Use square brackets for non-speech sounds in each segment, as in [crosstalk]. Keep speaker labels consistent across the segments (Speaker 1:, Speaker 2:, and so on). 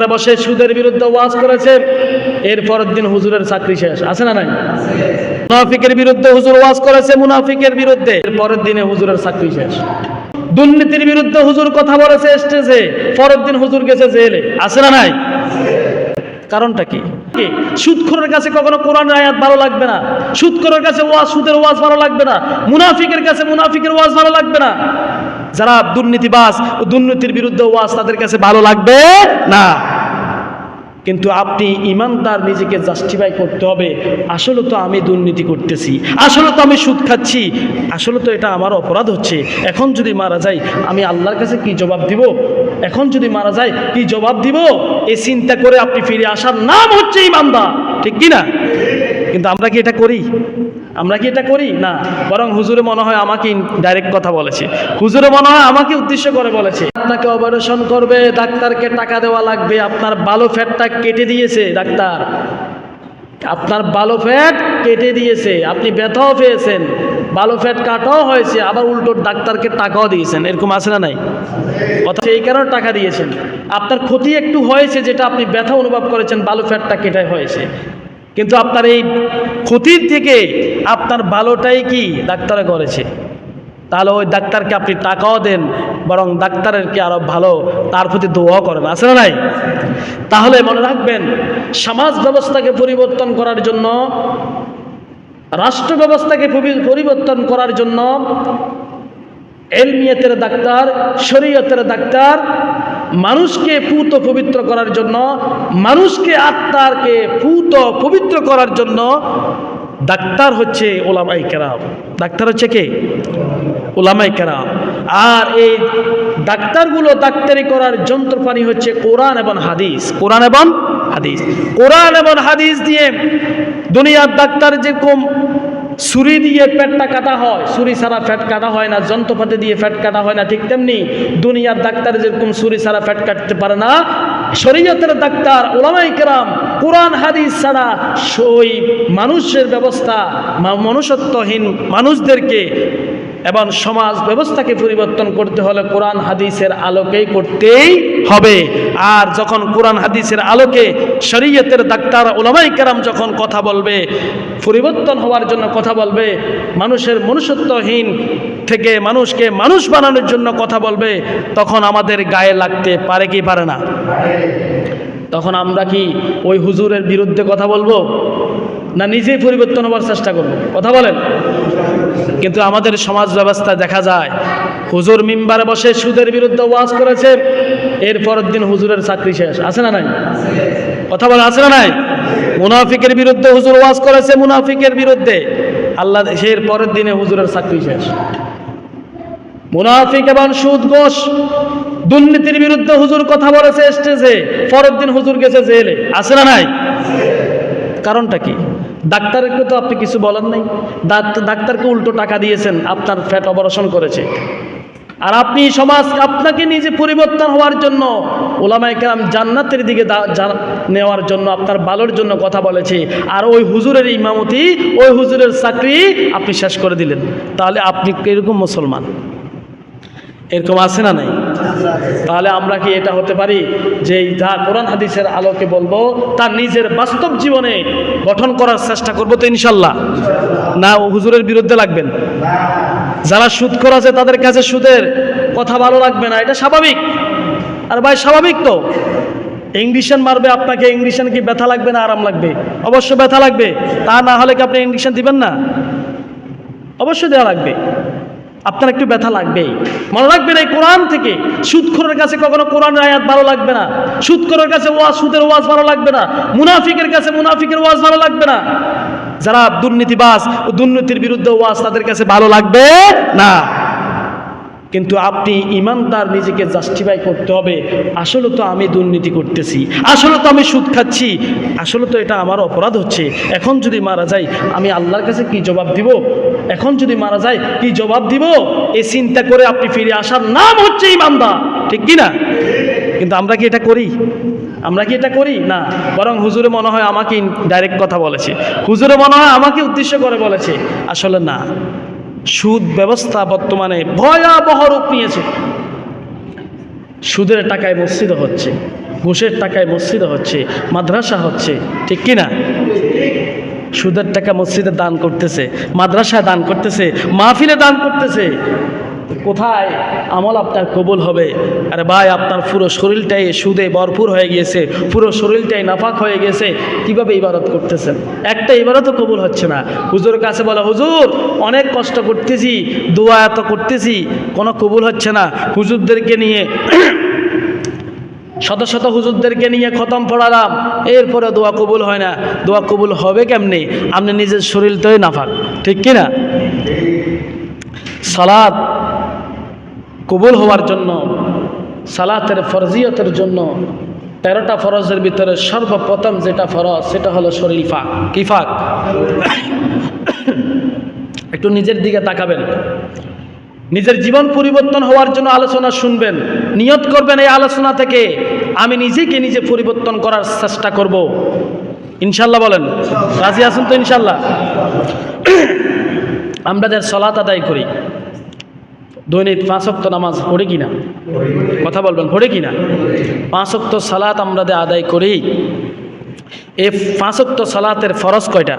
Speaker 1: মিম্বারে বসে সুদের বিরুদ্ধে ওয়াজ করেছে এর পরের দিন হুজুরের চাকরি শেষ। আছে না নাই? মুনাফিকের বিরুদ্ধে হুজুর ওয়াজ করেছে, মুনাফিকের বিরুদ্ধে। পরের দিনে হুজুরের চাকরি শেষ। দুর্নীতির বিরুদ্ধে হুজুর কথা বলেছে স্টেজে পরের দিন হুজুর গেছে জেলে। আছে না নাই? কারণটা কি? সুৎখোরের কাছে কখনো কোরআন আয়াত ভালো লাগবে না? সুদখোরের কাছে ওয়াজ, সুদের ওয়াজ ভালো লাগবে না? মুনাফিকের কাছে মুনাফিকের ওয়াজ ভালো লাগবে না? যারা দুর্নীতিবাস দুর্নীতির বিরুদ্ধে ওয়াজ তাদের কাছে ভালো লাগবে না। কিন্তু আপনি ইমানদার নিজেকে জাস্টিফাই করতে হবে। আসলে তো আমি দুর্নীতি করতেছি, আসলে তো আমি সুদ খাচ্ছি, আসলে তো এটা আমার অপরাধ হচ্ছে। এখন যদি মারা যাই আমি আল্লাহর কাছে কি জবাব দিব? এখন যদি মারা যায়, কি জবাব দিব? এই চিন্তা করে আপনি ফিরে আসার নাম হচ্ছে ইমানদার। ঠিক কি না কিন্তু আমরা কি এটা করি? আমরা কি এটা করি? না। বরং হুজুরে মনে হয় আমাকে ডাইরেক্ট কথা বলেছে। হুজুরে মনে হয় আমাকে উদ্দেশ্য করে বলেছে। আপনাকে অপারেশন করবে, ডাক্তারকে টাকা দেওয়া লাগবে, আপনার ভালো ফ্যাটটা কেটে দিয়েছে, ডাক্তার। আপনার ভালো ফ্যাট কেটে দিয়েছে, আপনি ব্যথাও পেয়েছেন। ভালো ফ্যাট কাটাও হয়েছে, আবার উল্টো ডাক্তারকে টাকাও দিয়েছেন। এরকম আছে না নাই? অথচ এই কারণে টাকা দিয়েছেন। আপনার ক্ষতি একটু হয়েছে, যেটা আপনি ব্যথা অনুভব করেছেন ভালো ফ্যাটটা কেটে হয়েছে। কিন্তু আপনার এই ক্ষতির থেকে আপনার ভালোটাই কি ডাক্তারে করেছে? তাহলে ওই ডাক্তারকে আপনি টাকাও দেন, বরং ডাক্তারের কি আরও ভালো, তার প্রতি দোয়াও করেন, আছে না নাই? তাহলে মনে রাখবেন, সমাজ ব্যবস্থাকে পরিবর্তন করার জন্য, রাষ্ট্র ব্যবস্থাকে পরিবর্তন করার জন্য, এলমিয়তের ডাক্তার, শরীয়তের ডাক্তার মানুষকে পুত পবিত্র করার জন্য, মানুষকে আত্মারকে পুত পবিত্র করার জন্য ডাক্তার হচ্ছে ওলামাই কেরাম। ডাক্তার হচ্ছে কে? ওলামাই কেরাম। আর এই ডাক্তারগুলো ডাক্তারি করার যন্ত্রপানি হচ্ছে কোরআন এবং হাদিস। কোরআন এবং হাদিস। কোরআন এবং হাদিস দিয়ে দুনিয়ার ডাক্তার যেরকম ছুরি দিয়ে পেটটা কাটা হয়, ছুরি ছাড়া ফ্যাট কাটা হয় না, যন্ত্রপাতি দিয়ে ফ্যাট কাটা হয় না, ঠিক তেমনি দুনিয়ার ডাক্তার যেরকম ছুরি ছাড়া ফ্যাট কাটতে পারে না, শরীয়তের ডাক্তার ওলামাই কেরাম কোরআন, হাদিস ছাড়া সই মানুষের ব্যবস্থা মনুষ্যত্বহীন মানুষদেরকে এবং সমাজ ব্যবস্থাকে পরিবর্তন করতে হলে কোরআন হাদিসের আলোকেই করতেই হবে। আর যখন কোরআন হাদিসের আলোকে শরীয়তের ডাক্তার ওলামাই কেরাম যখন কথা বলবে, পরিবর্তন হওয়ার জন্য কথা বলবে, মানুষের মনুষ্যত্বহীন থেকে মানুষকে মানুষ বানানোর জন্য কথা বলবে, তখন আমাদের গায়ে লাগতে পারে কি পারে না? তখন আমরা কি ওই হুজুরের বিরুদ্ধে কথা বলব? না নিজেই পরিবর্তন হওয়ার চেষ্টা করব? কথা বলেন। কিন্তু আমাদের সমাজ ব্যবস্থা দেখা যায়। হুজুর মিম্বারে বসে সুদের বিরুদ্ধে ওয়াজ করেছে এর পরের দিন হুজুরের চাকরি শেষ। আছে না নাই? কথা বলে আছে না নাই? মুনাফিকের বিরুদ্ধে হুজুর ওয়াজ করেছে, মুনাফিকের বিরুদ্ধে। আল্লাহ এর পরের দিনে হুজুরের চাকরি শেষ। মুনাফিক এবং সুদ ঘোষ দুর্নীতির বিরুদ্ধে হুজুর কথা বলেছে স্টেজে, পরের দিন হুজুর গেছে জেলে। আছে না নাই? কারণটা কি? ডাক্তারকে তো আপনি কিছু বলেন নাই। ডাক্তারকে উল্টো টাকা দিয়েছেন, আপনার ফ্যাট অপারেশন করেছে। আর আপনি সমাজ আপনাকে নিজে পরিবর্তন হওয়ার জন্য ওলামাই কেরাম জান্নাতের দিকে নেওয়ার জন্য আপনার ভালোর জন্য কথা বলেছে, আর ওই হুজুরের ইমামতি, ওই হুজুরের চাকরি আপনি শেষ করে দিলেন। তাহলে আপনি এরকম মুসলমান। এরকম আছে না নাই? তাহলে আমরা কি এটা হতে পারি? যে যা কোরআন হাদিসের আলোকে বলব তার নিজের বাস্তব জীবনে গঠন করার চেষ্টা করব তো ইনশাল্লাহ। না হুজুরের বিরুদ্ধে লাগবেন। যারা সুদ করা আছে তাদের কাছে সুদের কথা ভালো লাগবে না, এটা স্বাভাবিক। আর ভাই, স্বাভাবিক তো। ইংলিশন মারবে আপনাকে ইংলিশন কি ব্যথা লাগবে না আরাম লাগবে? অবশ্য ব্যথা লাগবে। তা না হলে কি আপনি ইংলিশন দিবেন না? অবশ্যই দেওয়া লাগবে। আপনার একটু ব্যথা লাগবেই। মনে রাখবেন এই কোরআন থেকে সুদখোরের কাছে কখনো কোরআনের আয়াত ভালো লাগবে না। সুদখোরের কাছে ওয়াজ, সুদের ওয়াজ ভালো লাগবে না। মুনাফিকের কাছে মুনাফিকের ওয়াজ ভালো লাগবে না। যারা দুর্নীতিবাস ও দুর্নীতির বিরুদ্ধে ওয়াজ তাদের কাছে ভালো লাগবে না। কিন্তু আপনি ইমানদার নিজেকে জাস্টিফাই করতে হবে, আসলে তো আমি দুর্নীতি করতেছি, আসলে তো আমি সুদ খাচ্ছি, আসলে তো এটা আমার অপরাধ হচ্ছে। এখন যদি মারা যাই আমি আল্লাহর কাছে কি জবাব দিব? এখন যদি মারা যায়, কি জবাব দিব? এই চিন্তা করে আপনি ফিরে আসার নাম হচ্ছে ইমানদার ঠিক কি না কিন্তু আমরা কি এটা করি? আমরা কি এটা করি? না। বরং হুজুরে মনে হয় আমাকে ডাইরেক্ট কথা বলেছে। হুজুরে মনে হয় আমাকে উদ্দেশ্য করে বলেছে। আসলে না। সুদ ব্যবস্থা বর্তমানে ভয়াবহ রূপ নিয়েছে। সুদের টাকায় মসজিদ হচ্ছে, ঘুষের টাকায় মসজিদ হচ্ছে, মাদ্রাসা হচ্ছে, ঠিক কি না সুদের টাকা মসজিদে দান করতেছে, মাদ্রাসায় দান করতেছে, মাহফিলে দান করতেছে। কোথায়? আমল আপনার কবুল হবে। আরে ভাই, আপনার পুরো শরীরটাই সুদে ভরপুর হয়ে গিয়েছে, পুরো শরীরটাই নাফাক হয়ে গেছে কীভাবে ইবাদত করতেছেন? একটা ইবাদতও কবুল হচ্ছে না। হুজুর কাছে বলে, হুজুর, অনেক কষ্ট করতেছি, দোয়া এত করতেছি, কোনো কবুল হচ্ছে না। হুজুরদেরকে নিয়ে শত শত হুজুরদেরকে নিয়ে খতম পড়ালাম। এরপরে দোয়া কবুল হয় না। দোয়া কবুল হবে কেমনি? আপনি নিজের শরীরটাই নাফাক, ঠিক কি না? সালাদ কবুল হওয়ার জন্য, সালাতের ফরজিয়তের জন্য তেরোটা ফরজের ভিতরে সর্বপ্রথম যেটা ফরজ, সেটা হলো শরীর ফাঁক। কি ফাঁক? একটু নিজের দিকে তাকাবেন। নিজের জীবন পরিবর্তন হওয়ার জন্য আলোচনা শুনবেন। নিয়ত করবেন এই আলোচনা থেকে, আমি নিজেকে নিজে পরিবর্তন করার চেষ্টা করব। ইনশাল্লাহ বলেন। রাজি আছেন তো ইনশাল্লাহ? আমাদের সলাত আদায় করি। দৈনিক পাঁচ অক্ত নামাজ পড়ে কিনা? কথা বলবেন, পড়ে কিনা? পাঁচ অক্ত সালাত আমরা আদায় করি। এই পাঁচ অক্ত সালাতের ফরজ কয়টা?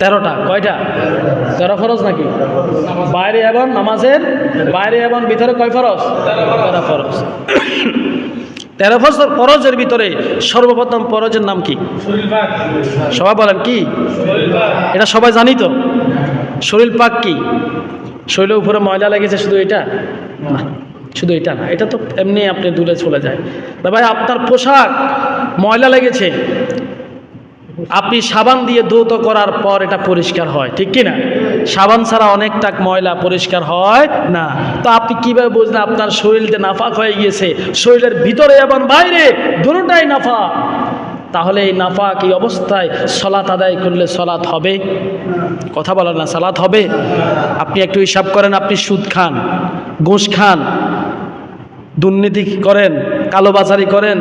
Speaker 1: তেরোটা, কয়টা? তেরো ফরজ নাকি? বাইরে এবং নামাজের, বাইরে এবং ভিতরে কয় ফরজ? তেরো ফরজ। তেরো ফরজ ফরজের ভিতরে সর্বপ্রথম ফরজের নাম কি? সবাই বলেন কি? এটা সবাই জানি তো। শরীর পাক কি? শরীরের উপরে ময়লা লেগেছে শুধু এটা? শুধু এটা না। এটা তো এমনি আপনি দূরে চলে যায়। ভাই, আপনার পোশাক ময়লা লেগেছে। আপনি সাবান দিয়ে ধৌত করার পর এটা পরিষ্কার হয়, ঠিক কি না সাবান ছাড়া অনেকটা ময়লা পরিষ্কার হয় না। তো আপনি কীভাবে বুঝলেন আপনার শরীরটা নাফাক হয়ে গিয়েছে? শরীরের ভিতরে এবং বাইরে দুটোটাই নাফা তাহলে এই নাফাক এই অবস্থায় সলাত আদায় করলে সলাত হবে। কথা বলেন না সালাত হবে। আপনি একটু হিসাব করেন, আপনি সুদ খান, ঘুষ খান, দুর্নীতি করেন, কালোবাজারি করেন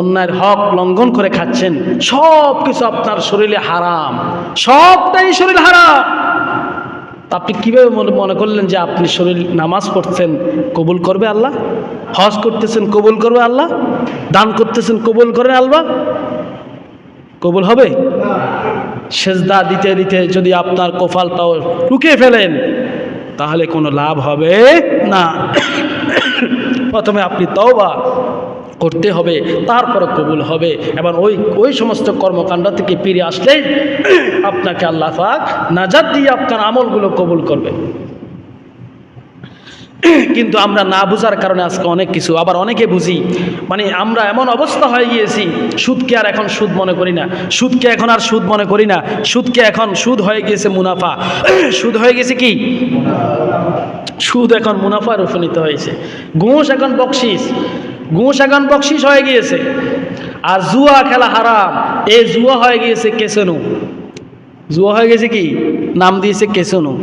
Speaker 1: অন্যায়ের হক লঙ্ঘন করে খাচ্ছেন সব কিছু আপনার শরীরে হারাম, সবটাই শরীর হারাম। আপনি কীভাবে মনে করলেন যে আপনি শরীর নামাজ পড়ছেন কবুল করবে আল্লাহ? হজ করতেছেন, কবুল করবে আল্লাহ? দান করতেছেন, কবুল করেন আল্লাহ? কবুল হবে? সেজদা দিতে দিতে যদি আপনার কোফালটাও টুকে ফেলেন, তাহলে কোনো লাভ হবে না। প্রথমে আপনি তওবা করতে হবে, তারপরে কবুল হবে। এবং ওই ওই সমস্ত কর্মকাণ্ড থেকে ফিরে আসলেই [clears throat] আপনাকে আল্লাহ পাক নাজাদ দিয়ে আপনার আমলগুলো কবুল করবে। [clears throat] কিন্তু আমরা না বুঝার কারণে আজকে অনেক কিছু, আবার অনেকে বুঝি। মানে আমরা এমন অবস্থা হয়ে গিয়েছি, সুদকে আর এখন সুদ মনে করি না। সুদকে এখন আর সুদ মনে করি না। সুদকে এখন সুদ হয়ে গিয়েছে মুনাফা। [clears throat] সুদ হয়ে গেছে কি? সুদ এখন মুনাফার উপনীত হয়েছে। ঘুষ এখন বকশিস। ঘুষ এখন বকশিস হয়ে গিয়েছে। আর জুয়া খেলা হারাম। এ জুয়া হয়ে গিয়েছে কেসেনু। জুয়া হয়ে গেছে কি? নাম দিয়েছে কেসেনু।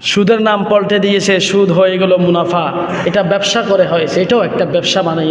Speaker 1: সুদের নাম পল্টে দিয়েছে, সুদ হয়ে গেল মুনাফা। এটা ব্যবসা করে হয়েছে, এটাও একটা ব্যবসা বানাই